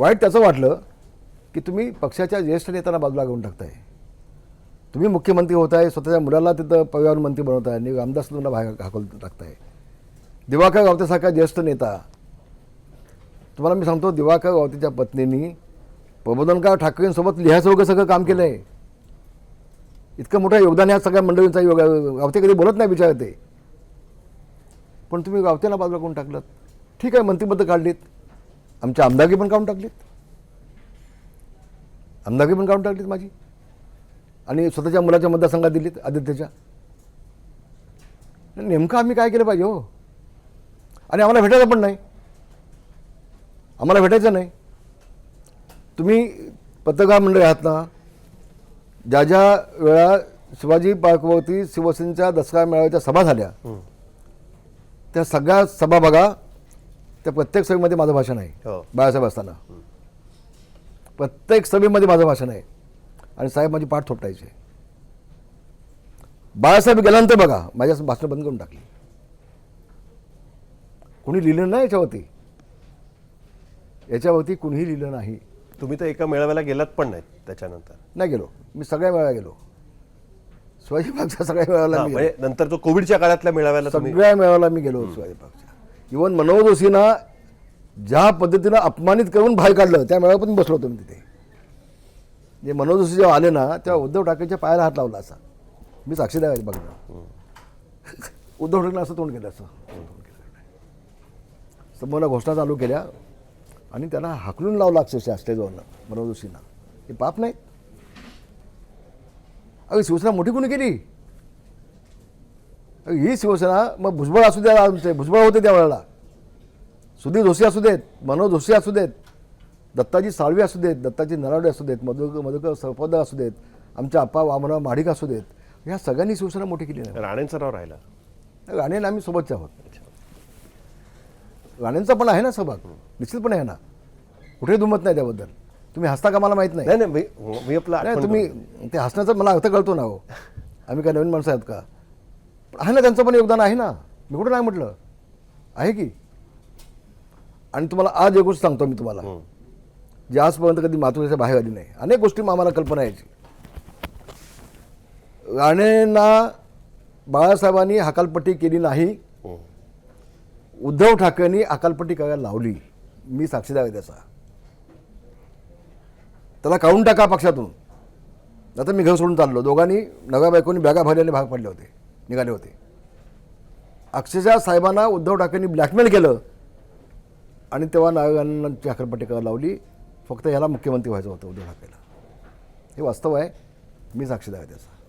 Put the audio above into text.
वाईट त्याचं वाटलं की तुम्ही पक्षाच्या ज्येष्ठ नेत्यांना बाजूला घेऊन टाकताय. तुम्ही मुख्यमंत्री होताय स्वतःच्या मुलाला तिथं परिवहन मंत्री बनवताय आणि आमदार तुम्हाला भाग हाकल टाकताय. दिवाकर गावतेसारखा ज्येष्ठ नेता. तुम्हाला मी सांगतो दिवाकर गावतेच्या पत्नीनी प्रबोधनकार ठाकरेंसोबत लिहायचं वगैरे सगळं काम केलं आहे इतकं मोठं योगदान या सगळ्या मंडळींचा. योग गावते कधी बोलत नाही विचार ते. पण तुम्ही गावत्याला बाजूला कोण टाकलं. ठीक आहे मंत्रिपद काढलीत. आमची आमदारकी पण काढून टाकलीत. आमदारकी पण काढून टाकलीत माझी. आणि स्वतःच्या मुलाच्या मतदारसंघात दिलीत आदित्यच्या. नेमकं आम्ही काय केलं पाहिजे हो? आणि आम्हाला भेटायचं पण नाही. आम्हाला भेटायचं नाही. तुम्ही पत्रकार मंडळी आहात ना? ज्या ज्या वेळा शिवाजी पार्कवरती शिवसेनेच्या दसरा मेळाव्याच्या सभा झाल्या त्या सगळ्या सभा बघा. त्या प्रत्येक सभेमध्ये माझं भाषण आहे. हो. बाळासाहेब असताना. प्रत्येक सभेमध्ये माझं भाषण आहे. आणि साहेब माझी पाठ थोपटायचे. बाळासाहेब गेल्यानंतर बघा माझ्या भाषण बंद करून टाकली. कोणी लिहिलं नाही याच्यावरती. याच्यावरती कुणीही लिहिलं नाही. तुम्ही तर एका मेळाव्याला गेलात पण नाहीत त्याच्यानंतर. नाही गेलो. मी सगळ्या वेळा गेलो. शिवाजी पार्कच्या सगळ्या वेळाला मी गेलो. म्हणजे नंतर जो कोविडच्या काळातल्या मेळाव्याला सगळ्या मेळाव्याला मी गेलो शिवाजी पार्कच्या. इवन मनोहर जोशींना ज्या पद्धतीनं अपमानित करून बाहेर काढलं त्या मेळाव्यात पण बसलो होतो मी तिथे. जे मनोहर जोशी जेव्हा आले ना तेव्हा उद्धव ठाकरेच्या पायाला हात लावला असा. मी साक्षीदार आहे बघणं उद्धव ठाकरेला असं तोंड केलं असं तोंड केलं. समोर घोषणा चालू केल्या आणि त्यांना हाकलून लावला अक्षरशः स्टेजवरनं मनोहर जोशींना. हे पाप नाही अगदी शिवसेना मोठी कोणी केली? ही शिवसेना मग भुजबळ असू द्या आमचे भुजबळ होते त्यावेळेला सुधीर जोशी असू देत मनोज जोशी असू देत दत्ताजी साळवी असू देत दत्ताजी नरावडे असू देत मधुकर मधुकर सरपद असू देत आमच्या आप्पा वामनराव माडिक असू देत ह्या सगळ्यांनी शिवसेना मोठी केली नाही राणेंचा राव राहिला. राणेला आम्ही सोबतचे आहोत. राणेंचा पण आहे ना सहभाग? निश्चितपणे आहे ना. कुठे दुमत नाही त्याबद्दल. तुम्ही हसता का मला माहीत नाही. मी- आपला तुम्ही ते हसण्याचं मला अर्थ कळतो ना हो. आम्ही काय नवीन माणसं आहेत का? पण आहे ना त्यांचं पण योगदान आहे ना? मी कुठं नाही म्हटलं. आहे की? आणि तुम्हाला आज एक गोष्ट सांगतो मी तुम्हाला. जी आजपर्यंत कधी मातृदेशा बाहेर आली नाही. अनेक गोष्टी आम्हाला कल्पना यायची. राणेंना बाळासाहेबांनी हकालपट्टी केली नाही. उद्धव ठाकरेंनी हकालपट्टी करायला लावली. मी साक्षीदार आहे त्याचा. त्याला काढून टाका पक्षातून. आता मी घर सोडून चाललो. दोघांनी नव्या बायकोनी बॅगा भरलेले भाग पडले होते. निघाले होते. अक्षरशः साहेबांना उद्धव ठाकरेंनी ब्लॅकमेल केलं आणि तेव्हा नागरिकांची हकालपट्टी लावली. फक्त ह्याला मुख्यमंत्री व्हायचं होतं उद्धव ठाकरेला. हे वास्तव आहे. मी साक्षीदार आहे त्याचा.